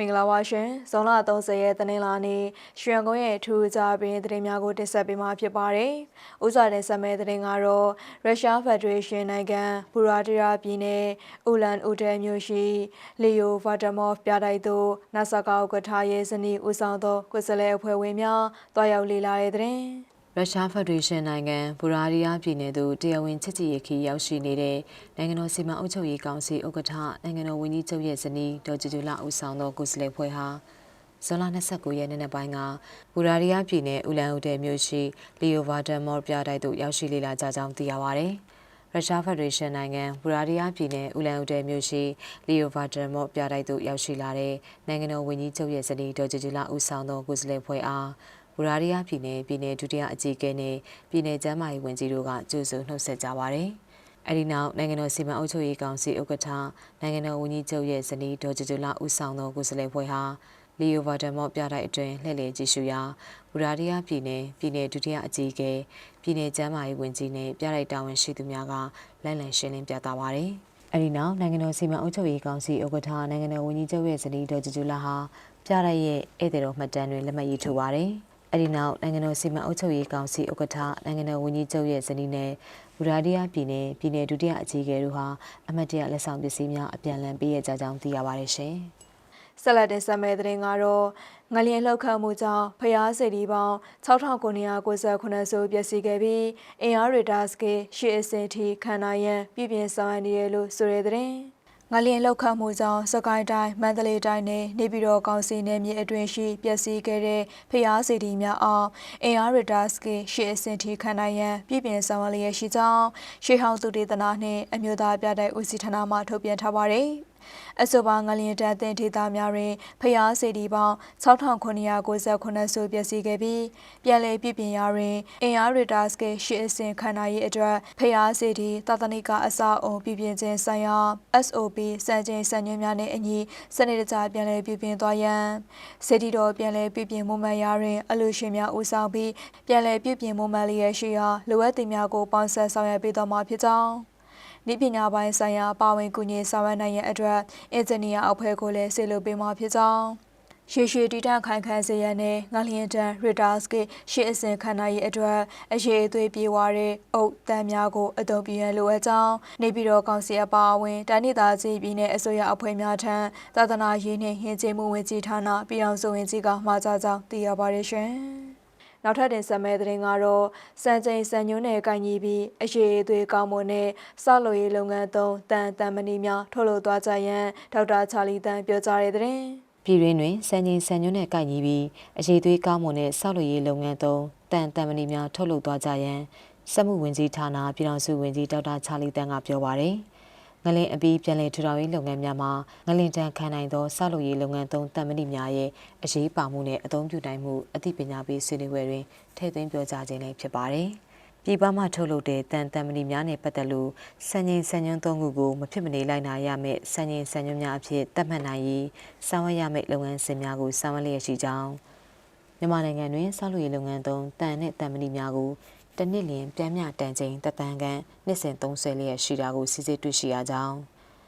မင်္ဂလာပါရှင်ဇွန်လ30ရက်တနင်္လာနေ့ရွှေကုန်းရဲ့ထူးခြားပင်သတင်းများကိုတင်ဆက်ပေးမှာဖြစ်ပါတယ်။ဥစွာတင်ဆက်မယ့်သတင်းကတော့ရုရှားဖက်ဒရေးရှင်းနိုင်ငံဘူရာတီယာပြည်နယ်ဥလန်ဥဒဲမြို့ရှိလီယိုဗာတမော့ဖ်ပြတိုက်သို့နာဆာကာဥက္ကဋ္ဌရဲ့ဇနီးဦးဆောင်သောကိုယ်စားလှယ်အဖွဲ့ဝင်များတွားရောက်လေ့လာတဲ့သတင်း။ ရုရှားဖက်ဒရေးရှင်းနိုင်ငံဘူရာရီးယားပြည်နယ်သို့တရားဝင်ချစ်ကြည်ရေးခီးရောက်ရှိနေတဲ့နိုင်ငံတော်စီမံအုပ်ချုပ်ရေးကောင်စီဥက္ကဋ္ဌနိုင်ငံတော်ဝန်ကြီးချုပ်ရဲ့ဇနီးဒေါ်ကျူကျူလာဦးဆောင်သောကိုယ်စားလှယ်ဖွဲ့ဟာဇွန်လ29ရက်နေ့နေ့ပိုင်းကဘူရာရီးယားပြည်နယ်ဦးလန်ဦးတဲမြို့ရှိလီယိုဗာဒန်မော်ပြတိုက်သို့ရောက်ရှိလေ့လာကြကြောင်းသိရပါဗျ။ရုရှားဖက်ဒရေးရှင်းနိုင်ငံဘူရာရီးယားပြည်နယ်ဦးလန်ဦးတဲမြို့ရှိလီယိုဗာဒန်မော်ပြတိုက်သို့ရောက်ရှိလာတဲ့နိုင်ငံတော်ဝန်ကြီးချုပ်ရဲ့ဇနီးဒေါ်ကျူကျူလာဦးဆောင်သောကိုယ်စားလှယ်ဖွဲ့အား ဘူရာရီးယားပြည်နယ်ပြည်နယ်ဒုတိယအကြီးအကဲနဲ့ပြည်နယ်ကျန်းမာရေးဝန်ကြီးတို့ကကြိုဆိုနှုတ်ဆက်ကြပါတယ်။အဲဒီနောက်နိုင်ငံတော်စီမံအုပ်ချုပ်ရေးကောင်စီဥက္ကဋ္ဌနိုင်ငံတော်ဝန်ကြီးချုပ်ရဲ့ဇနီးဒေါ်ကျကျလာဦးဆောင်သောကိုယ်စားလှယ်ဖွဲ့ဟာလီယိုဗာဒန်မော့ပြတိုက်အတွင်းလှည့်လည်ကြည့်ရှုရာဘူရာရီးယားပြည်နယ်ပြည်နယ်ဒုတိယအကြီးအကဲပြည်နယ်ကျန်းမာရေးဝန်ကြီးနဲ့ပြတိုက်တာဝန်ရှိသူများကလမ်းလည်ရှင်းလင်းပြသပါတယ်။အဲဒီနောက်နိုင်ငံတော်စီမံအုပ်ချုပ်ရေးကောင်စီဥက္ကဋ္ဌနိုင်ငံတော်ဝန်ကြီးချုပ်ရဲ့ဇနီးဒေါ်ကျကျလာဟာပြတိုက်ရဲ့ဧည့်သည်တော်မှတ်တမ်းတွင်လက်မှတ်ရေးထိုးပါတယ်။ အဲဒီနောက်နိုင်ငံတော်စီမံအုပ်ချုပ်ရေးကောင်စီဥက္ကဋ္ဌနိုင်ငံတော်ဝန်ကြီးချုပ်ရဲ့ဇနီးနဲ့ဘူရာဒီယာပြည်နယ်ပြည်နယ်ဒုတိယအကြီးအကဲတို့ဟာအမတ်တရလက်ဆောင်ပစ္စည်းများအပြန်အလှန်ပေးရကြကြောင်းသိရပါတယ်ရှင်။ဆက်လက်တင်ဆက်မယ့်သတင်းကတော့ငလျင်လှုပ်ခတ်မှုကြောင့်ဖျားစီဒီပေါင်း6998စုပျက်စီးခဲ့ပြီးအင်အားရီဒါစကေရှေ့အစင်ထိခံနိုင်ရန်ပြည်ပြင်းဆောင်ရနေရလို့ဆိုရတဲ့သတင်း။ ငလျင်လောက်ခတ်မှုကြောင့်စကိုင်းတိုင်းမန္တလေးတိုင်းနဲ့နေပြည်တော်ကောင်စီနယ်မြေအတွင်းရှိပျက်စီးခဲ့တဲ့ဖျားစီတီများအောင်အင်အားရတာစကီရှေ့အဆင့်ထိခံနိုင်ရန်ပြည်ပြင်ဆောင်ရွက်လျက်ရှိကြောင်းရှေးဟောင်းသူတေသနာနှင့်အမျိုးသားပြတိုက်ဦးစီးဌာနမှထုတ်ပြန်ထားပါသည်။ အဆိုပါငလျင်တန်တင်ဒေသများတွင်ဖျားစီတီပေါင်း6998စုပျက်စီးခဲ့ပြီးပြည်လဲပြည်ပြင်ရာတွင်အင်အားရတာစကေရှစ်အစင်ခန္ဓာရေးအတွက်ဖျားစီတီသာသနိကအစအုံပြည်ပြင်ခြင်းဆိုင်ရာ SOP စံချိန်စံညွှန်းများနှင့်အညီစနစ်တကျပြည်လဲပြည်ပြင်သွားရန်စေတီတော်ပြည်လဲပြည်ပြင်မှုမှန်ရာတွင်အလူရှင်များဦးဆောင်ပြီးပြည်လဲပြည်ပြင်မှုမှန်လျက်ရှိရာလိုအပ်သည့်များကိုပေါင်းဆက်ဆောင်ရွက်ပေးသွားမှာဖြစ်ကြောင်း ဤပညာပိုင်းဆိုင်ရာပါဝင်ကူညီဆောင်ရွက်နိုင်ရန်အတွက်အင်ဂျင်နီယာအဖွဲ့ကိုလည်းဆေလိုပေးမှာဖြစ်ကြောင်းရှေရှေတီတန့်ခိုင်ခန့်စေရနဲ့ငလျင်တန်ရီတာစကရှေ့အစဉ်ခန္ဓာရေးအတွက်အရေးအသွေးပြေဝတဲ့အုပ်တန်းများကိုအသုံးပြုရန်လိုအပ်ကြောင်းနေပြည်တော်ကောင်စီအပါအဝင်တိုင်းဒေသကြီးပြည်내အစိုးရအဖွဲ့များထံသာသနာရေးနှင့်ဟင်ကျေးမှုဝန်ကြီးဌာနပြည်အောင်စုဝန်ကြီးကမှာကြားကြောင်းသိရပါတယ်ရှင်။ နောက်ထပ်တင်ဆက်မယ့်သတင်းကတော့စံချိန်စံညွှန်းနဲ့ကိုင်ညီပြီးအရေးအသွေးကောင်းမွန်တဲ့စောက်လို့ရေးလုပ်ငန်းသုံးတန်တန်မဏီများထုတ်လုပ်သွားကြရန်ဒေါက်တာချာလီတန်ပြောကြားတဲ့သတင်းပြည်တွင်းတွင်စံချိန်စံညွှန်းနဲ့ကိုင်ညီပြီးအရေးသွေးကောင်းမွန်တဲ့စောက်လို့ရေးလုပ်ငန်းသုံးတန်တန်မဏီများထုတ်လုပ်သွားကြရန်စက်မှုဝန်ကြီးဌာနပြည်ထောင်စုဝန်ကြီးဒေါက်တာချာလီတန်ကပြောပါရယ်။ ငလင်အပြီးပြန်လည်ထူထောင်ရေးလုပ်ငန်းများမှာငလင်တန်ခံနိုင်သောဆောက်လုပ်ရေးလုပ်ငန်းသုံးတံမဏိများရဲ့အရေးပါမှုနဲ့အသုံးပြုနိုင်မှုအသိပညာပေးဆွေးနွေးပွဲတွင်ထည့်သွင်းပြောကြားခြင်းလည်းဖြစ်ပါတယ်။ပြည်ပမှထုတ်လုပ်တဲ့တန်တံမဏိများနဲ့ပတ်သက်လို့စံချိန်စံညွှန်းသုံးခုကိုမဖြစ်မနေလိုက်နာရမယ့်စံချိန်စံညွှန်းများအဖြစ်သတ်မှတ်နိုင်ရေးဆောင်ရွက်ရမယ့်လုပ်ငန်းစဉ်များကိုဆောင်ရွက်လျက်ရှိကြောင်းမြန်မာနိုင်ငံတွင်ဆောက်လုပ်ရေးလုပ်ငန်းသုံးတန်နဲ့တံမဏိများကို တနစ်လျင်ပြန်မြတန်ချိန်တသန်းခန့်နှစ်စဉ်30လျက်ရှိတာကိုစစ်စစ်တွေ့ရှိရကြောင်း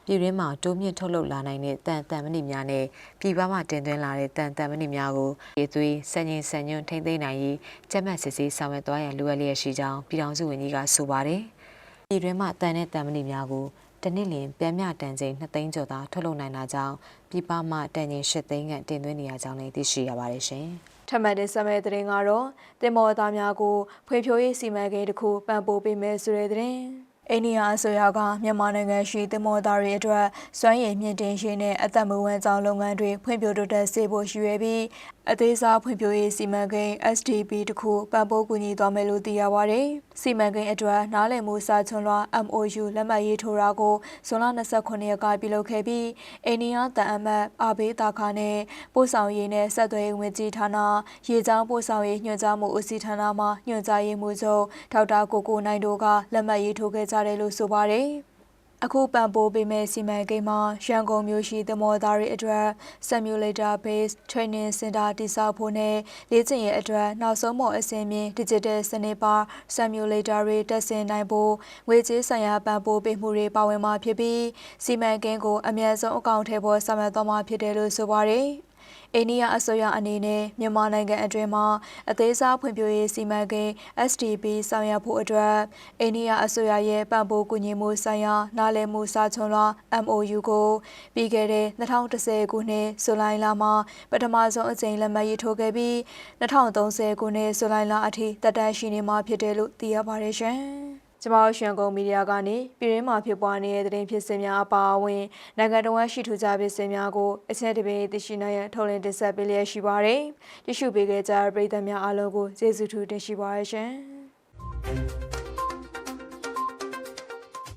ပြည်တွင်းမှာတိုးမြင့်ထုတ်လုပ်လာနိုင်တဲ့တန်တန်မဏိများနဲ့ပြည်ပမှတင်သွင်းလာတဲ့တန်တန်မဏိများကိုရေသွေးစံချိန်စံညွှန်းထိမ့်သိမ်းနိုင်ရေးကြက်မှတ်စစ်ဆေးဆောင်ရွက်သွားရန်လိုအပ်လျက်ရှိကြောင်းပြည်ထောင်စုဝန်ကြီးကဆိုပါတယ်။ပြည်တွင်းမှာတန်တဲ့တန်မဏိများကိုတနစ်လျင်ပြန်မြတန်ချိန်2သိန်းကျော်သာထုတ်လုပ်နိုင်တာကြောင့်ပြည်ပမှတန်ချိန်8သိန်းခန့်တင်သွင်းနေရကြောင်းလည်းသိရှိရပါတယ်ရှင်။ ထပ်မံတဲ့ဆက်မဲ့သတင်းကတော့တင်မော်သားများကိုဖွံ့ဖြိုးရေးစီမံကိန်းတစ်ခုပံ့ပိုးပေးမယ်ဆိုတဲ့သတင်း အိန္ဒိယအစိုးရကမြန်မာနိုင်ငံရှိသင်္ဘောသားတွေအတွက်စွမ်းရည်မြင့်တင်ရေးနဲ့အသက်မွေးဝမ်းကြောင်းလုပ်ငန်းတွေဖွံ့ဖြိုးတိုးတက်စေဖို့ရည်ရွယ်ပြီးအသေးစားဖွံ့ဖြိုးရေးစီမံကိန်း SDP တခုပံ့ပိုးကူညီသွားမယ်လို့သိရပါတယ်။စီမံကိန်းအတွက်နားလည်မှုစာချွန်လွှာ MOU လက်မှတ်ရေးထိုးတာကိုဇွန်လ29ရက်ကပြုလုပ်ခဲ့ပြီးအိန္ဒိယတန်အမတ်အာဘေးတာခါနဲ့ပို့ဆောင်ရေးနဲ့ဆက်သွယ်ရေးဝန်ကြီးဌာနရေကြောင်းပို့ဆောင်ရေးညွှန်ကြားမှုဦးစီးဌာနမှညွှန်ကြားရေးမှူးချုပ်ဒေါက်တာကိုကိုနိုင်တို့ကလက်မှတ်ရေးထိုးခဲ့ကြတယ်လို့ဆိုပါတယ်။အခုပံ့ပိုးပေးမဲ့စီမံကိန်းမှာရန်ကုန်မြို့ရှိသမောသားတွေအတွက် Simulator Based Training Center တည်ဆောက်ဖို့နဲ့လေ့ကျင့်ရေးအတွက်နောက်ဆုံးမော်အဆင့်မြင့် Digital စနစ်ပါ Simulator တွေတက်ဆင်နိုင်ဖို့ငွေကြေးဆိုင်ရာပံ့ပိုးပေးမှုတွေပါဝင်မှာဖြစ်ပြီးစီမံကိန်းကိုအမြန်ဆုံးအကောင့်ထဲပေါ်ဆောင်ရွက်သွားမှာဖြစ်တယ်လို့ဆိုပါတယ်။ အိန္ဒိယအစိုးရအနေနဲ့မြန်မာနိုင်ငံအတွင်းမှာအသေးစားဖွံ့ဖြိုးရေးစီမံကိန်း SDP ဆောင်ရွက်ဖို့အတွက်အိန္ဒိယအစိုးရရဲ့ပံ့ပိုးကူညီမှုဆိုင်ရာနားလည်မှုစာချုပ်လွှာ MOU ကိုပြီးခဲ့တဲ့2010ခုနှစ်ဇူလိုင်လမှာပထမဆုံးအကြိမ်လက်မှတ်ရေးထိုးခဲ့ပြီး2030ခုနှစ်ဇူလိုင်လအထိတက်တန်းရှိနေမှာဖြစ်တယ်လို့သိရပါတယ်ရှင်။ ကျမတို့ရွှန်ကုန်မီဒီယာကနေပြည်ရင်းမှာဖြစ်ပွားနေတဲ့သတင်းဖြစ်စဉ်များအပါအဝင်နိုင်ငံတော်ဝန်ရှိထူးခြားဖြစ်စဉ်များကိုအချက်တပင်းသိရှိနိုင်ရန်ထုတ်လင်းတင်ဆက်ပေးလျက်ရှိပါတယ်။ကြည့်ရှုပေးခဲ့ကြတဲ့ပရိသတ်များအားလုံးကိုကျေးဇူးထူးတင်ရှိပါရရှင်။